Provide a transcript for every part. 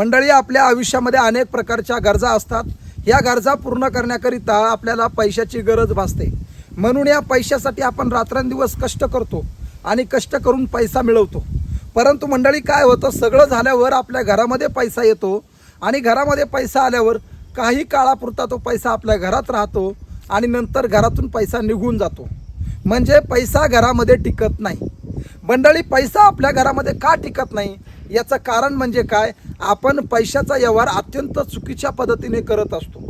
मंडळी आपल्या आयुष्यामध्ये अनेक प्रकारच्या गरजा असतात. या गरजा पूर्ण करण्याकरिता आपल्याला पैशाची गरज भासते. म्हणून या पैशासाठी आपण रात्रंदिवस कष्ट करतो आणि कष्ट करून पैसा मिळवतो. परंतु मंडळी काय होतं? सगळं झाल्यावर आपल्या घरामध्ये पैसा येतो आणि घरामध्ये पैसा आल्यावर काही काळापुरता तो पैसा आपल्या घरात राहतो आणि नंतर घरातून पैसा निघून जातो. म्हणजे पैसा घरामध्ये टिकत नाही. मंडळी पैसा आपल्या घरामध्ये का टिकत नाही? याचं कारण म्हणजे काय? आपण पैशाचा व्यवहार अत्यंत चुकीच्या पद्धतीने करत असतो.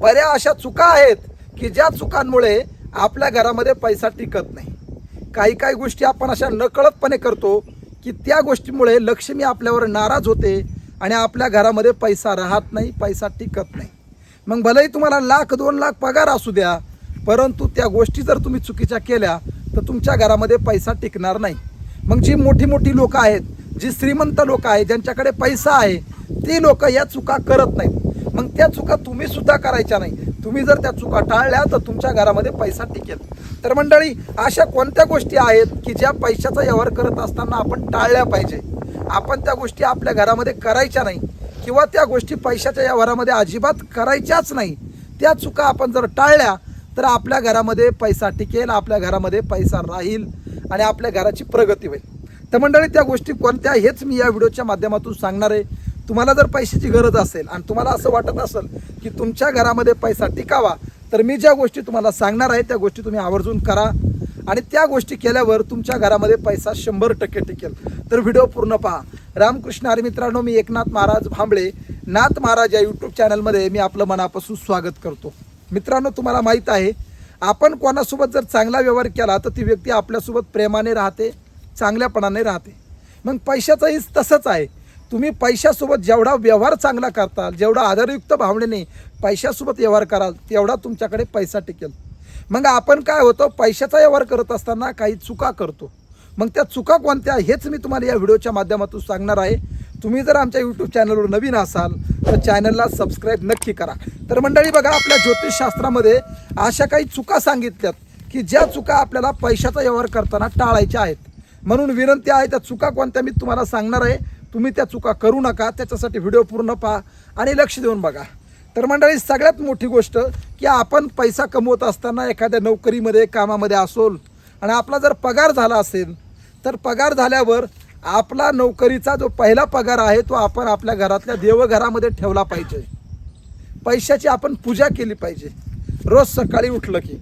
बऱ्या अशा चुका आहेत की ज्या चुकांमुळे आपल्या घरामध्ये पैसा टिकत नाही. काही काही गोष्टी आपण अशा नकळतपणे करतो की त्या गोष्टीमुळे लक्ष्मी आपल्यावर नाराज होते आणि आपल्या घरामध्ये पैसा राहत नाही पैसा टिकत नाही. मग भलेही तुम्हाला लाख दोन लाख पगार असू द्या परंतु त्या गोष्टी जर तुम्ही चुकीच्या केल्या तर तुमच्या घरामध्ये पैसा टिकणार नाही. मग जी मोठी मोठी लोकं आहेत जी श्रीमंत लोक आहेत ज्यांच्याकडे पैसा आहे ती लोक या चुका करत नाहीत. मग त्या चुका तुम्ही सुद्धा करायच्या नाही. तुम्ही जर त्या चुका टाळल्या तर तुमच्या घरामध्ये पैसा टिकेल. तर मंडळी अशा कोणत्या गोष्टी आहेत की ज्या पैशाचा व्यवहार करत असताना आपण टाळल्या पाहिजे? आपण त्या गोष्टी आपल्या घरामध्ये करायच्या नाही किंवा त्या गोष्टी पैशाच्या व्यवहारामध्ये अजिबात करायच्याच नाही. त्या चुका आपण जर टाळल्या तर आपल्या घरामध्ये पैसा टिकेल आपल्या घरामध्ये पैसा राहील आणि आपल्या घराची प्रगती होईल. तर मंडळी त्या गोष्टी कोणत्या हेच मी या व्हिडिओच्या माध्यमातून सांगणार आहे. तुम्हाला जर पैशाची गरज असेल आणि तुम्हाला असं वाटत असेल की तुमच्या घरामध्ये पैसा टिकावा तर मी ज्या गोष्टी तुम्हाला सांगणार आहे त्या गोष्टी तुम्ही आवर्जून करा. आणि त्या गोष्टी केल्यावर तुमच्या घरामध्ये पैसा शंभर टक्के टिकेल. तर व्हिडिओ पूर्ण पहा. रामकृष्ण हरी मित्रांनो मी एकनाथ महाराज भांबळे नाथ महाराज या यूट्यूब चॅनलमध्ये मी आपलं मनापासून स्वागत करतो. मित्रांनो तुम्हाला माहीत आहे आपण कोणासोबत जर चांगला व्यवहार केला तर ती व्यक्ती आपल्यासोबत प्रेमाने राहते चांगल्यापणाने राहते. मग पैशाचंही तसंच आहे. तुम्ही पैशासोबत जेवढा व्यवहार चांगला करताल जेवढा आदरयुक्त भावनेने पैशासोबत व्यवहार कराल तेवढा तुमच्याकडे पैसा टिकेल. मग आपण काय होतं पैशाचा व्यवहार करत असताना काही चुका करतो. मग त्या चुका कोणत्या हेच मी तुम्हाला या व्हिडिओच्या माध्यमातून सांगणार आहे. तुम्ही जर आमच्या यूट्यूब चॅनलवर नवीन असाल तर चॅनलला सबस्क्राईब नक्की करा. तर मंडळी बघा आपल्या ज्योतिषशास्त्रामध्ये अशा काही चुका सांगितल्यात की ज्या चुका आपल्याला पैशाचा व्यवहार करताना टाळायच्या आहेत. म्हणून विनंती आहे त्या चुका कोणत्या मी तुम्हाला सांगणार आहे. तुम्ही त्या चुका करू नका त्याच्यासाठी व्हिडिओ पूर्ण पहा आणि लक्ष देऊन बघा. तर मंडळी सगळ्यात मोठी गोष्ट की आपण पैसा कमवत असताना एखाद्या नोकरीमध्ये कामामध्ये असोल आणि आपला जर पगार झाला असेल तर पगार झाल्यावर आपला नोकरीचा जो पहिला पगार आहे तो आपण आपल्या घरातल्या देवघरामध्ये ठेवला पाहिजे. पैशाची आपण पूजा केली पाहिजे. रोज सकाळी उठलं की.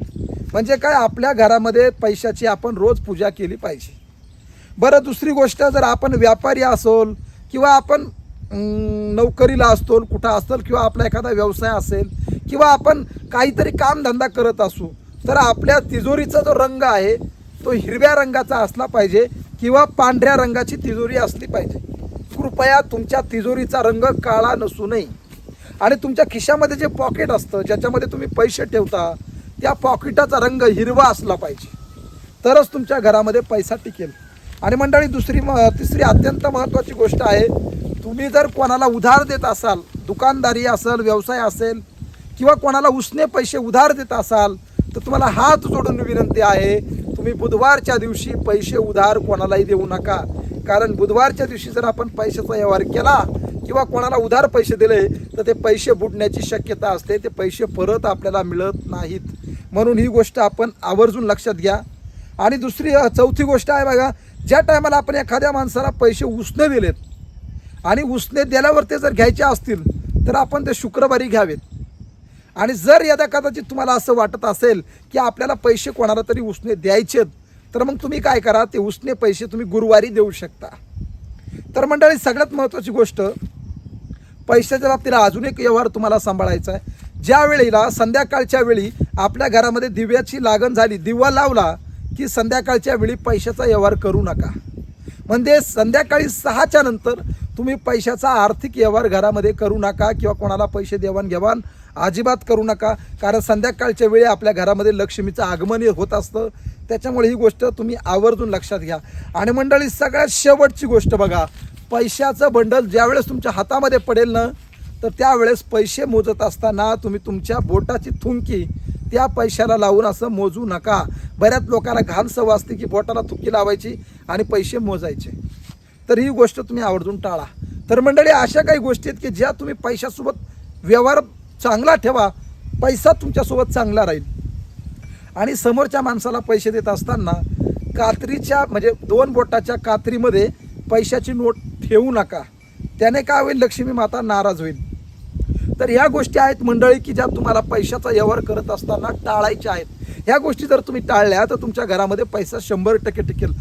म्हणजे काय आपल्या घरामध्ये पैशाची आपण रोज पूजा केली पाहिजे. बरं दुसरी गोष्ट जर आपण व्यापारी असोल किंवा आपण नोकरीला असतो कुठं असेल किंवा आपला एखादा व्यवसाय असेल किंवा आपण काहीतरी कामधंदा करत असू तर आपल्या तिजोरीचा जो रंग आहे तो हिरव्या रंगाचा असला पाहिजे किंवा पांढऱ्या रंगाची तिजोरी असली पाहिजे. कृपया तुमच्या तिजोरीचा रंग काळा नसू नये. आणि तुमच्या खिशामध्ये जे पॉकेट असतं ज्याच्यामध्ये तुम्ही पैसे ठेवता त्या पॉकेटाचा रंग हिरवा असला पाहिजे. तरच तुमच्या घरामध्ये पैसा टिकेल. आणि मंडळी दुसरी म तिसरी अत्यंत महत्त्वाची गोष्ट आहे तुम्ही जर कोणाला उधार देत असाल दुकानदारी असेल व्यवसाय असेल किंवा कोणाला उसने पैसे उधार देत असाल तर तुम्हाला हात जोडून विनंती आहे तुम्ही बुधवारच्या दिवशी पैसे उधार कोणालाही देऊ नका. कारण बुधवारच्या दिवशी जर आपण पैशाचा व्यवहार केला किंवा कोणाला उधार पैसे दिले तर ते पैसे बुडण्याची शक्यता असते ते पैसे परत आपल्याला मिळत नाहीत. म्हणून ही गोष्ट आपण आवर्जून लक्षात घ्या. आणि दुसरी चौथी गोष्ट आहे बघा ज्या टायमाला आपण एखाद्या माणसाला पैसे उसने दिलेत आणि उसने दिल्यावर ते जर घ्यायचे असतील तर आपण ते शुक्रवारी घ्यावेत. आणि जर यदा कदाचित तुम्हाला असं वाटत असेल की आपल्याला पैसे कोणाला तरी उसने द्यायचेत तर मग तुम्ही काय करा ते उसने पैसे तुम्ही गुरुवारी देऊ शकता. तर मंडळी सगळ्यात महत्त्वाची गोष्ट पैशाच्या बाबतीला अजून एक व्यवहार तुम्हाला सांभाळायचा आहे. ज्या वेळेला संध्याकाळच्या वेळी आपल्या घरामध्ये दिव्याची लागण झाली दिवा लावला की संध्याकाळच्या वेळी पैशाचा व्यवहार करू नका. म्हणजे संध्याकाळी सहाच्या नंतर तुम्ही पैशाचा आर्थिक व्यवहार घरामध्ये करू नका किंवा कोणाला पैसे देवाणघेवाण अजिबात करू नका. कारण संध्याकाळच्या वेळी आपल्या घरामध्ये लक्ष्मीचं आगमन होत असतं. त्याच्यामुळे ही गोष्ट तुम्ही आवर्जून लक्षात घ्या. आणि मंडळी सगळ्यात शेवटची गोष्ट बघा. पैशाचं बंडल ज्यावेळेस तुमच्या हातामध्ये पडेल ना तर त्यावेळेस पैसे मोजत असताना तुम्ही तुमच्या बोटाची थुंकी त्या पैशाला लावून असं मोजू नका. बऱ्याच लोकांना घाण असते की बोटाला थुकी लावायची आणि पैसे मोजायचे. तर ही गोष्ट तुम्ही आवर्जून टाळा. तर मंडळी अशा काही गोष्टी आहेत की ज्या तुम्ही पैशासोबत व्यवहार चांगला ठेवा पैसा तुमच्यासोबत चांगला राहील. आणि समोरच्या माणसाला पैसे देत असताना कात्रीच्या म्हणजे दोन बोटाच्या कात्रीमध्ये पैशाची नोट ठेवू नका. त्याने काय होईल? लक्ष्मी माता नाराज होईल. तर ह्या गोष्टी आहेत मंडळी की ज्या तुम्हाला पैशाचा व्यवहार करत असताना टाळायच्या आहेत. ह्या गोष्टी जर तुम्ही टाळल्या तर तुमच्या घरामध्ये पैसा शंभर टक्के टिकेल.